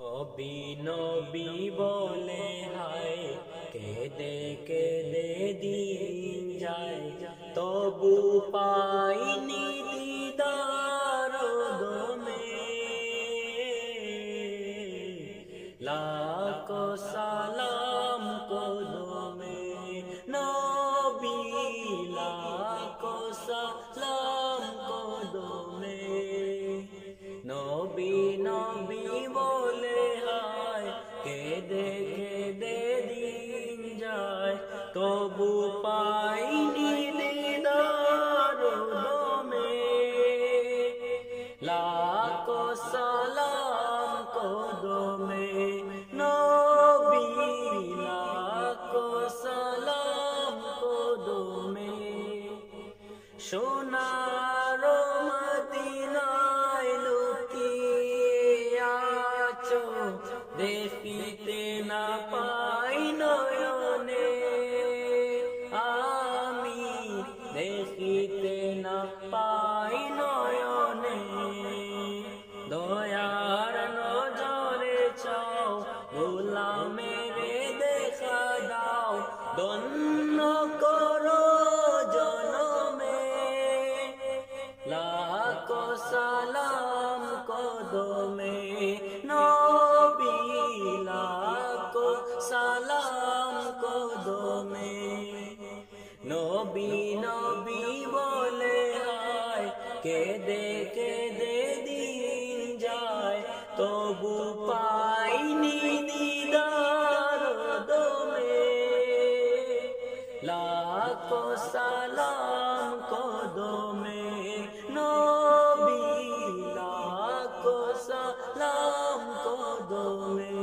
নবী নবী বলে হায় কেদে কেদে দিন যায়। তবু পাইনি দিদার গমে। লাখ সালাম তবু পাইনি দিদার দমে। লাখ সালাম কদমে। নবী, লাখ সালাম কদমে। সোনার মদিনায় লুকিয়াছ দেখিতে না পাই নয়নে। দয়ার নজরে চাও, গোলামেরে দেখা দাও। দন্ন করো জনমে। লাখ সালাম কদমে। নবী, লাখ সালাম কদমে। নবী কেদে কেদে দিন যায়, তবু পাইনি দিদার দমে। লাখ সালাম কদমে, নবী, লাখ সালাম কদমে।